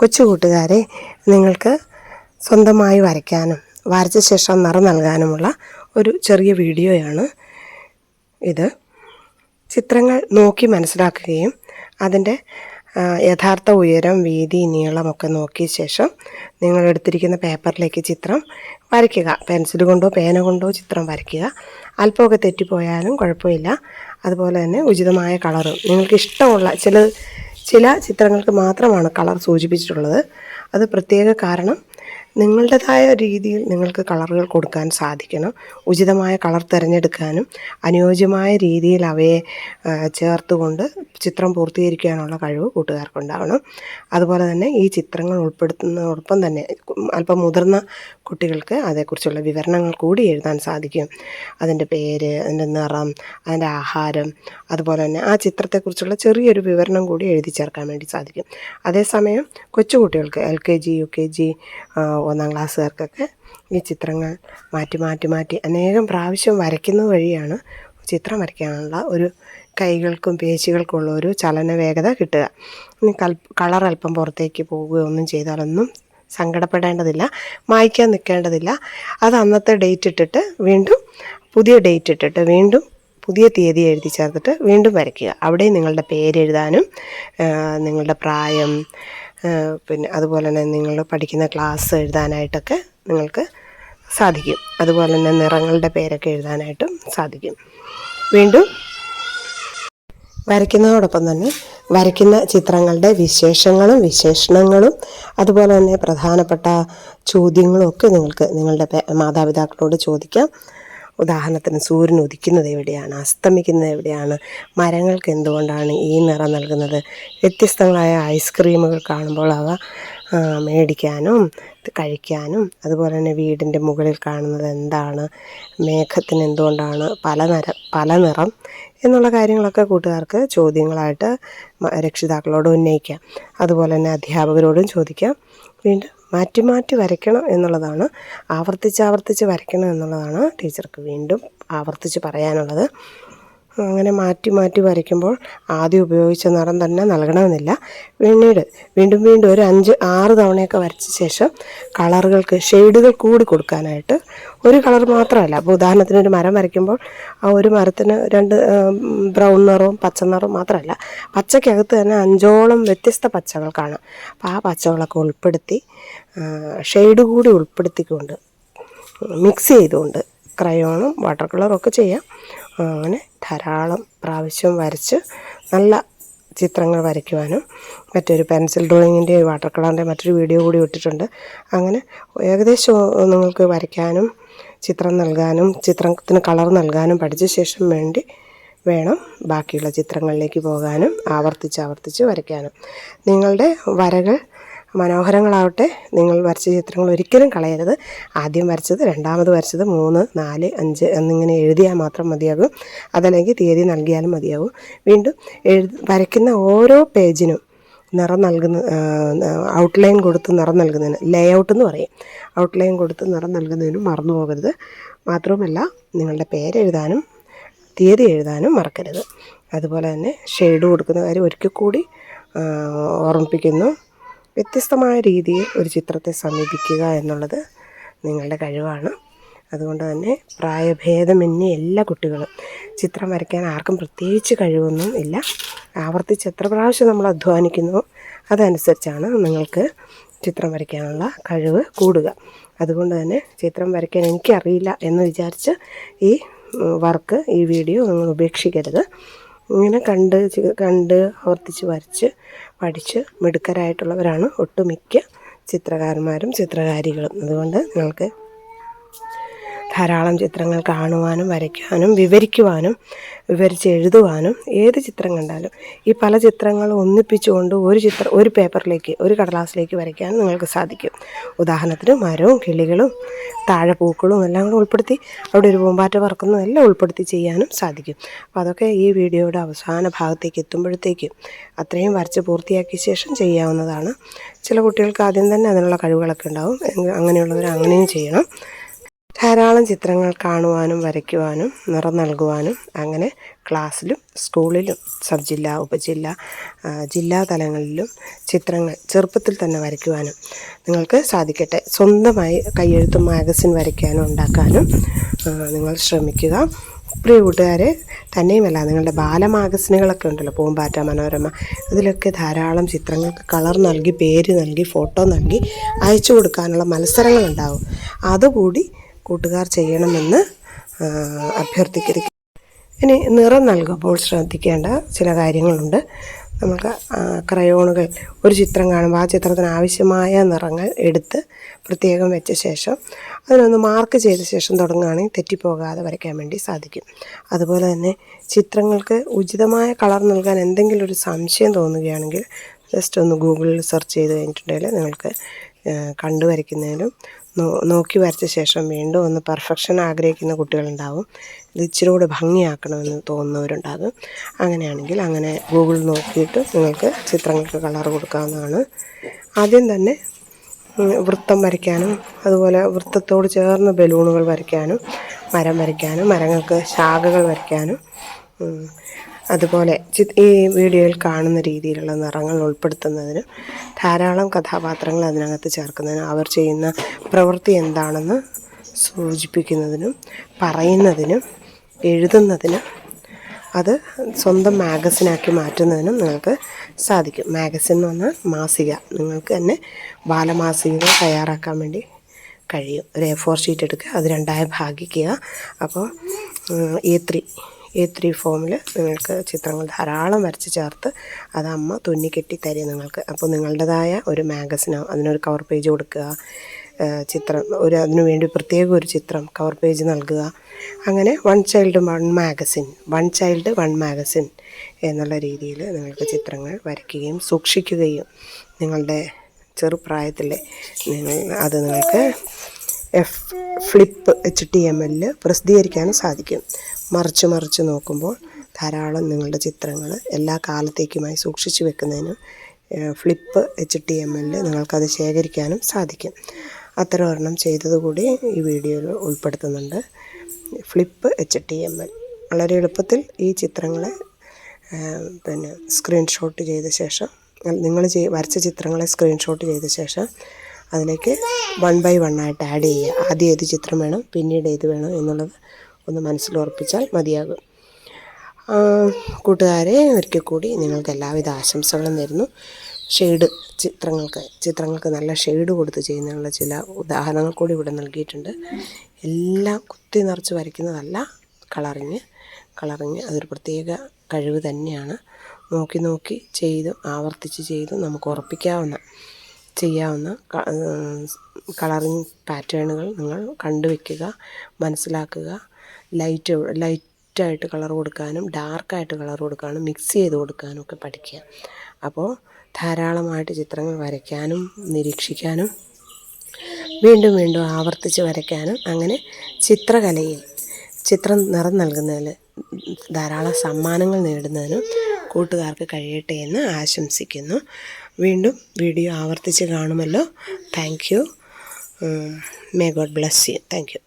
കൊച്ചു കൂട്ടുകാരെ നിങ്ങൾക്ക് സ്വന്തമായി വരയ്ക്കാനും വരച്ച ശേഷം നിറം നൽകാനുമുള്ള ഒരു ചെറിയ വീഡിയോയാണ് ഇത്. ചിത്രങ്ങൾ നോക്കി മനസ്സിലാക്കുകയും അതിന്റെ യഥാർത്ഥ ഉയരം വീതി നീളമൊക്കെ നോക്കിയ ശേഷം നിങ്ങൾ എടുത്തിരിക്കുന്ന പേപ്പറിലേക്ക് ചിത്രം വരയ്ക്കുക. പെൻസിൽ കൊണ്ടോ പേന കൊണ്ടോ ചിത്രം വരയ്ക്കുക. അല്പമൊക്കെ തെറ്റിപ്പോയാലും കുഴപ്പമില്ല. അതുപോലെ തന്നെ ഉചിതമായ കളറും. നിങ്ങൾക്ക് ഇഷ്ടമുള്ള ചില ചില ചിത്രങ്ങൾക്ക് മാത്രമാണ് കളർ സൂചിപ്പിച്ചിട്ടുള്ളത്. അത് പ്രത്യേക കാരണം നിങ്ങളുടേതായ രീതിയിൽ നിങ്ങൾക്ക് കളറുകൾ കൊടുക്കാൻ സാധിക്കണം. ഉചിതമായ കളർ തിരഞ്ഞെടുക്കാനും അനുയോജ്യമായ രീതിയിൽ അവയെ ചേർത്തുകൊണ്ട് ചിത്രം പൂർത്തീകരിക്കാനുള്ള കഴിവ് കൂട്ടുകാർക്കുണ്ടാവണം. അതുപോലെ തന്നെ ഈ ചിത്രങ്ങൾ ഉൾപ്പെടുത്തുന്നതോടൊപ്പം തന്നെ അല്പം മുതിർന്ന കുട്ടികൾക്ക് അതേക്കുറിച്ചുള്ള വിവരണങ്ങൾ കൂടി എഴുതാൻ സാധിക്കും. അതിന്റെ പേര് അതിന്റെ നിറം അതിന്റെ ആഹാരം അതുപോലെ തന്നെ ആ ചിത്രത്തെക്കുറിച്ചുള്ള ചെറിയൊരു വിവരണം കൂടി എഴുതി ചേർക്കാൻ വേണ്ടി സാധിക്കും. അതേസമയം കൊച്ചുകുട്ടികൾക്ക് L K G U K G ഒന്നാം ക്ലാസ്സുകാർക്കൊക്കെ ഈ ചിത്രങ്ങൾ മാറ്റി മാറ്റി മാറ്റി അനേകം പ്രാവശ്യം വരയ്ക്കുന്നത് വഴിയാണ് ചിത്രം വരയ്ക്കാനുള്ള ഒരു കൈകൾക്കും പേശികൾക്കുള്ള ഒരു ചലന വേഗത കിട്ടുക. ഇനി കൽ കളർ അല്പം പുറത്തേക്ക് പോവുകയോ ഒന്നും ചെയ്താലൊന്നും സങ്കടപ്പെടേണ്ടതില്ല മായ്ക്കാൻ നിൽക്കേണ്ടതില്ല. അത് അന്നത്തെ ഡേറ്റ് ഇട്ടിട്ട് വീണ്ടും പുതിയ ഡേറ്റ് ഇട്ടിട്ട് വീണ്ടും പുതിയ തീയതി എഴുതി ചേർത്തിട്ട് വീണ്ടും വരയ്ക്കുക. അവിടെ നിങ്ങളുടെ പേരെഴുതാനും നിങ്ങളുടെ പ്രായം പിന്നെ അതുപോലെ തന്നെ നിങ്ങൾ പഠിക്കുന്ന ക്ലാസ് എഴുതാനായിട്ടൊക്കെ നിങ്ങൾക്ക് സാധിക്കും. അതുപോലെ തന്നെ നിറങ്ങളുടെ പേരൊക്കെ എഴുതാനായിട്ടും സാധിക്കും. വീണ്ടും വരയ്ക്കുന്നതോടൊപ്പം തന്നെ വരയ്ക്കുന്ന ചിത്രങ്ങളുടെ വിശേഷങ്ങളും വിശേഷണങ്ങളും അതുപോലെ തന്നെ പ്രധാനപ്പെട്ട ചോദ്യങ്ങളും ഒക്കെ നിങ്ങൾക്ക് നിങ്ങളുടെ മാതാപിതാക്കളോട് ചോദിക്കാം. ഉദാഹരണത്തിന് സൂര്യൻ ഉദിക്കുന്നത് എവിടെയാണ്? അസ്തമിക്കുന്നത് എവിടെയാണ്? മരങ്ങൾക്ക് എന്തുകൊണ്ടാണ് ഈ നിറം നൽകുന്നത്? വ്യത്യസ്തങ്ങളായ ഐസ്ക്രീമുകൾ കാണുമ്പോൾ അവ മേടിക്കാനും കഴിക്കാനും അതുപോലെ തന്നെ വീടിന്റെ മുകളിൽ കാണുന്നത് എന്താണ്? മേഘത്തിന് എന്തുകൊണ്ടാണ് പല നിറം പല നിറം? എന്നുള്ള കാര്യങ്ങളൊക്കെ കൂട്ടുകാർക്ക് ചോദ്യങ്ങളായിട്ട് രക്ഷിതാക്കളോട് ഉന്നയിക്കാം. അതുപോലെ തന്നെ അധ്യാപകരോടും ചോദിക്കാം. വീണ്ടും മാറ്റി മാറ്റി വരയ്ക്കണം എന്നുള്ളതാണ്. ആവർത്തിച്ച് ആവർത്തിച്ച് വരയ്ക്കണം എന്നുള്ളതാണ് ടീച്ചർക്ക് വീണ്ടും ആവർത്തിച്ച് പറയാനുള്ളത്. അങ്ങനെ മാറ്റി മാറ്റി വരയ്ക്കുമ്പോൾ ആദ്യം ഉപയോഗിച്ച നിറം തന്നെ നൽകണമെന്നില്ല. പിന്നീട് വീണ്ടും വീണ്ടും ഒരു അഞ്ച് ആറ് തവണയൊക്കെ വരച്ച ശേഷം കളറുകൾക്ക് ഷെയ്ഡുകൾ കൂടി കൊടുക്കാനായിട്ട് ഒരു കളർ മാത്രമല്ല. അപ്പോൾ ഉദാഹരണത്തിന് ഒരു മരം വരയ്ക്കുമ്പോൾ ആ ഒരു മരത്തിന് രണ്ട് ബ്രൗൺ നിറവും പച്ച നിറവും മാത്രമല്ല. പച്ചക്കകത്ത് തന്നെ അഞ്ചോളം വ്യത്യസ്ത പച്ചകൾ കാണാം അപ്പോൾ ആ പച്ചകളൊക്കെ ഉൾപ്പെടുത്തി ഷെയ്ഡ് കൂടി ഉൾപ്പെടുത്തിക്കൊണ്ട് മിക്സ് ചെയ്തുകൊണ്ട് ക്രയോണും വാട്ടർ കളറും ഒക്കെ ചെയ്യാം. അങ്ങനെ ധാരാളം പ്രാവശ്യം വരച്ച് നല്ല ചിത്രങ്ങൾ വരയ്ക്കുവാനും മറ്റൊരു പെൻസിൽ ഡ്രോയിങ്ങിന്റെ വാട്ടർ കളറിന്റെ മറ്റൊരു വീഡിയോ കൂടി ഇട്ടിട്ടുണ്ട്. അങ്ങനെ ഏകദേശം നിങ്ങൾക്ക് വരയ്ക്കാനും ചിത്രം നൽകാനും ചിത്രത്തിന് കളർ നൽകാനും പഠിച്ച ശേഷം വേണ്ടി വേണം ബാക്കിയുള്ള ചിത്രങ്ങളിലേക്ക് പോകാനും ആവർത്തിച്ച് ആവർത്തിച്ച് വരയ്ക്കാനും. നിങ്ങളുടെ വരകൾ മനോഹരങ്ങളാവട്ടെ. നിങ്ങൾ വരച്ച ചിത്രങ്ങൾ ഒരിക്കലും കളയരുത്. ആദ്യം വരച്ചത് രണ്ടാമത് വരച്ചത് മൂന്ന് നാല് അഞ്ച് എന്നിങ്ങനെ എഴുതിയാൽ മാത്രം മതിയാകും. അതല്ലെങ്കിൽ തീയതി നൽകിയാലും മതിയാകും. വീണ്ടും എഴുതി വരയ്ക്കുന്ന ഓരോ പേജിനും നിറം നൽകുന്ന ഔട്ട്ലൈൻ കൊടുത്ത് നിറം നൽകുന്നതിന് ലേ ഔട്ട് എന്ന് പറയും. ഔട്ട്ലൈൻ കൊടുത്ത് നിറം നൽകുന്നതിനും മറന്നു പോകരുത്. മാത്രവുമല്ല നിങ്ങളുടെ പേരെഴുതാനും തീയതി എഴുതാനും മറക്കരുത്. അതുപോലെ തന്നെ ഷെയ്ഡ് കൊടുക്കുന്ന കാര്യം ഒരിക്കൽ കൂടി ഓർമ്മിപ്പിക്കുന്നു. വ്യത്യസ്തമായ രീതിയിൽ ഒരു ചിത്രത്തെ സമീപിക്കുക എന്നുള്ളത് നിങ്ങളുടെ കഴിവാണ്. അതുകൊണ്ട് തന്നെ പ്രായഭേദമന്യേ എല്ലാ കുട്ടികളും. ചിത്രം വരയ്ക്കാൻ ആർക്കും പ്രത്യേകിച്ച് കഴിവൊന്നും ഇല്ല. ആവർത്തിച്ച് എത്ര പ്രാവശ്യം നമ്മൾ അധ്വാനിക്കുന്നു അതനുസരിച്ചാണ് നിങ്ങൾക്ക് ചിത്രം വരയ്ക്കാനുള്ള കഴിവ് കൂടുക. അതുകൊണ്ട് തന്നെ ചിത്രം വരയ്ക്കാൻ എനിക്കറിയില്ല എന്ന് വിചാരിച്ച് ഈ വർക്ക് ഈ വീഡിയോ നിങ്ങൾ ഉപേക്ഷിക്കരുത്. ഇങ്ങനെ കണ്ട് കണ്ട് ആവർത്തിച്ച് വരച്ച് പഠിച്ച് മിടുക്കരായിട്ടുള്ളവരാണ് ഒട്ടുമിക്ക ചിത്രകാരന്മാരും ചിത്രകാരികളും. അതുകൊണ്ട് നിങ്ങൾക്ക് ധാരാളം ചിത്രങ്ങൾ കാണുവാനും വരയ്ക്കുവാനും വിവരിക്കുവാനും വിവരിച്ച് എഴുതുവാനും ഏത് ചിത്രം കണ്ടാലും ഈ പല ചിത്രങ്ങളും ഒന്നിപ്പിച്ചുകൊണ്ട് ഒരു ചിത്രം ഒരു പേപ്പറിലേക്ക് ഒരു കടലാസിലേക്ക് വരയ്ക്കാൻ നിങ്ങൾക്ക് സാധിക്കും. ഉദാഹരണത്തിന് മരവും കിളികളും താഴെ പൂക്കളും എല്ലാം കൂടെ ഉൾപ്പെടുത്തി അവിടെ ഒരു പൂമ്പാറ്റ പറക്കുന്നതും എല്ലാം ഉൾപ്പെടുത്തി ചെയ്യാനും സാധിക്കും. അപ്പോൾ അതൊക്കെ ഈ വീഡിയോയുടെ അവസാന ഭാഗത്തേക്ക് എത്തുമ്പോഴത്തേക്കും അത്രയും വരച്ച് പൂർത്തിയാക്കിയ ശേഷം ചെയ്യാവുന്നതാണ്. ചില കുട്ടികൾക്ക് ആദ്യം തന്നെ അതിനുള്ള കഴിവുകളൊക്കെ ഉണ്ടാവും. അങ്ങനെയുള്ളവർ അങ്ങനെയും ചെയ്യണം. ധാരാളം ചിത്രങ്ങൾ കാണുവാനും വരയ്ക്കുവാനും നിറം നൽകുവാനും അങ്ങനെ ക്ലാസ്സിലും സ്കൂളിലും സബ് ജില്ല ഉപജില്ല ജില്ലാ തലങ്ങളിലും ചിത്രങ്ങൾ ചെറുപ്പത്തിൽ തന്നെ വരയ്ക്കുവാനും നിങ്ങൾക്ക് സാധിക്കട്ടെ. സ്വന്തമായി കയ്യെഴുത്ത് മാഗസിൻ വരയ്ക്കാനും ഉണ്ടാക്കാനും നിങ്ങൾ ശ്രമിക്കുക. പ്രിയ കൂട്ടുകാരെ തന്നെയുമല്ല നിങ്ങളുടെ ബാലമാഗസിനുകളൊക്കെ ഉണ്ടല്ലോ പൂമ്പാറ്റ മനോരമ ഇതിലൊക്കെ ധാരാളം ചിത്രങ്ങൾക്ക് കളർ നൽകി പേര് നൽകി ഫോട്ടോ നൽകി അയച്ചു കൊടുക്കാനുള്ള മത്സരങ്ങളുണ്ടാവും. അതുകൂടി കൂട്ടുകാർ ചെയ്യണമെന്ന് അഭ്യർത്ഥിക്കരുത് ഇനി നിറം നൽകുമ്പോൾ ശ്രദ്ധിക്കേണ്ട ചില കാര്യങ്ങളുണ്ട്. നമുക്ക് ക്രയോണുകൾ ഒരു ചിത്രം കാണുമ്പോൾ ആ ചിത്രത്തിന് ആവശ്യമായ നിറങ്ങൾ എടുത്ത് പ്രത്യേകം വെച്ച ശേഷം അതിനൊന്ന് മാർക്ക് ചെയ്ത ശേഷം തുടങ്ങുകയാണെങ്കിൽ തെറ്റിപ്പോകാതെ വരയ്ക്കാൻ വേണ്ടി സാധിക്കും. അതുപോലെ തന്നെ ചിത്രങ്ങൾക്ക് ഉചിതമായ കളർ നൽകാൻ എന്തെങ്കിലും ഒരു സംശയം തോന്നുകയാണെങ്കിൽ ജസ്റ്റ് ഒന്ന് ഗൂഗിളിൽ സെർച്ച് ചെയ്ത് കഴിഞ്ഞിട്ടുണ്ടെങ്കിൽ നിങ്ങൾക്ക് ആ, കണ്ടു വരയ്ക്കുന്നതിനും നോ- നോക്കി വരച്ച ശേഷം വീണ്ടും ഒന്ന് പെർഫെക്ഷൻ ആഗ്രഹിക്കുന്ന കുട്ടികളുണ്ടാവും. ഇത് ഇച്ചിരി കൂടെ ഭംഗിയാക്കണമെന്ന് തോന്നുന്നവരുണ്ടാകും. അങ്ങനെയാണെങ്കിൽ അങ്ങനെ ഗൂഗിൾ നോക്കിയിട്ട് നിങ്ങൾക്ക് ചിത്രങ്ങൾക്ക് കളർ കൊടുക്കാവുന്നതാണ്. ആദ്യം തന്നെ വൃത്തം വരയ്ക്കാനും അതുപോലെ വൃത്തത്തോട് ചേർന്ന് ബലൂണുകൾ വരയ്ക്കാനും മരം വരയ്ക്കാനും മരങ്ങൾക്ക് ശാഖകൾ വരയ്ക്കാനും അതുപോലെ ഈ വീഡിയോയിൽ കാണുന്ന രീതിയിലുള്ള നിറങ്ങൾ ഉൾപ്പെടുത്തുന്നതിനും ധാരാളം കഥാപാത്രങ്ങൾ അതിനകത്ത് ചേർക്കുന്നതിനും അവർ ചെയ്യുന്ന പ്രവൃത്തി എന്താണെന്ന് സൂചിപ്പിക്കുന്നതിനും പറയുന്നതിനും എഴുതുന്നതിനും അത് സ്വന്തം മാഗസിനാക്കി മാറ്റുന്നതിനും നിങ്ങൾക്ക് സാധിക്കും. മാഗസിൻ എന്ന് പറഞ്ഞാൽ മാസിക. നിങ്ങൾക്ക് തന്നെ ബാലമാസികകൾ തയ്യാറാക്കാൻ വേണ്ടി കഴിയും. ഒരു എ ഫോർ ഷീറ്റ് എടുക്കുക അത് രണ്ടായി ഭാഗിക്കുക. അപ്പോൾ എ ത്രീ എ ത്രീ ഫോമിൽ നിങ്ങൾക്ക് ചിത്രങ്ങൾ ധാരാളം വരച്ച് ചേർത്ത് അത് അമ്മ തുന്നിക്കെട്ടി തരും നിങ്ങൾക്ക്. അപ്പോൾ നിങ്ങളുടേതായ ഒരു മാഗസിനോ അതിനൊരു കവർ പേജ് കൊടുക്കുക. ചിത്രം ഒരു അതിനു വേണ്ടി പ്രത്യേക ഒരു ചിത്രം കവർ പേജ് നൽകുക. അങ്ങനെ one child one magazine one child one magazine എന്നുള്ള രീതിയിൽ നിങ്ങൾക്ക് ചിത്രങ്ങൾ വരയ്ക്കുകയും സൂക്ഷിക്കുകയും നിങ്ങളുടെ ചെറുപ്രായത്തിലെ അത് നിങ്ങൾക്ക് F flip H T M എല്ലിൽ പ്രസിദ്ധീകരിക്കാനും സാധിക്കും. മറിച്ച് മറിച്ച് നോക്കുമ്പോൾ ധാരാളം നിങ്ങളുടെ ചിത്രങ്ങൾ എല്ലാ കാലത്തേക്കുമായി സൂക്ഷിച്ചു വെക്കുന്നതിനും ഫ്ലിപ്പ് എച്ച് ടി എം എല്ലിൽ നിങ്ങൾക്കത് ശേഖരിക്കാനും സാധിക്കും. അത്തരം ഒരെണ്ണം ചെയ്തതുകൂടി ഈ വീഡിയോയിൽ ഉൾപ്പെടുത്തുന്നുണ്ട്. Flip H T M L വളരെ എളുപ്പത്തിൽ ഈ ചിത്രങ്ങളെ പിന്നെ സ്ക്രീൻഷോട്ട് ചെയ്ത ശേഷം നിങ്ങൾ വരച്ച ചിത്രങ്ങളെ സ്ക്രീൻഷോട്ട് ചെയ്ത ശേഷം അതിലേക്ക് വൺ ബൈ വൺ ആയിട്ട് ആഡ് ചെയ്യുക. ആദ്യം ഏത് ചിത്രം വേണം പിന്നീട് ഏത് വേണം എന്നുള്ളത് ഒന്ന് മനസ്സിൽ ഉറപ്പിച്ചാൽ മതിയാകും. കൂട്ടുകാരെ ഒരിക്കൽ കൂടി നിങ്ങൾക്ക് എല്ലാവിധ ആശംസകളും നേരുന്നു. ഷെയ്ഡ് ചിത്രങ്ങൾക്ക് ചിത്രങ്ങൾക്ക് നല്ല ഷെയ്ഡ് കൊടുത്ത് ചെയ്യുന്നതിനുള്ള ചില ഉദാഹരണങ്ങൾ കൂടി ഇവിടെ നൽകിയിട്ടുണ്ട്. എല്ലാം കുത്തി നിറച്ച് വരയ്ക്കുന്നതല്ല കളറിങ്. കളറിങ് അതൊരു പ്രത്യേക കഴിവ് തന്നെയാണ്. നോക്കി നോക്കി ചെയ്ത് ആവർത്തിച്ച് ചെയ്ത് നമുക്ക് ഉറപ്പിക്കാവുന്ന ചെയ്യാവുന്ന കളറിങ് പാറ്റേണുകൾ നിങ്ങൾ കണ്ടുവയ്ക്കുക മനസ്സിലാക്കുക. ലൈറ്റ് ലൈറ്റായിട്ട് കളർ കൊടുക്കാനും ഡാർക്കായിട്ട് കളർ കൊടുക്കാനും മിക്സ് ചെയ്ത് കൊടുക്കാനും ഒക്കെ പഠിക്കുക. അപ്പോൾ ധാരാളമായിട്ട് ചിത്രങ്ങൾ വരയ്ക്കാനും നിരീക്ഷിക്കാനും വീണ്ടും വീണ്ടും ആവർത്തിച്ച് വരയ്ക്കാനും അങ്ങനെ ചിത്രകലയിൽ ചിത്രം നിറം നൽകുന്നതിൽ ധാരാളം സമ്മാനങ്ങൾ നേടുന്നതിനും കൂട്ടുകാർക്ക് കഴിയട്ടെ എന്ന് ആശംസിക്കുന്നു. വീണ്ടും വീഡിയോ ആവർത്തിച്ച് കാണുമല്ലോ. Thank you may God bless you thank you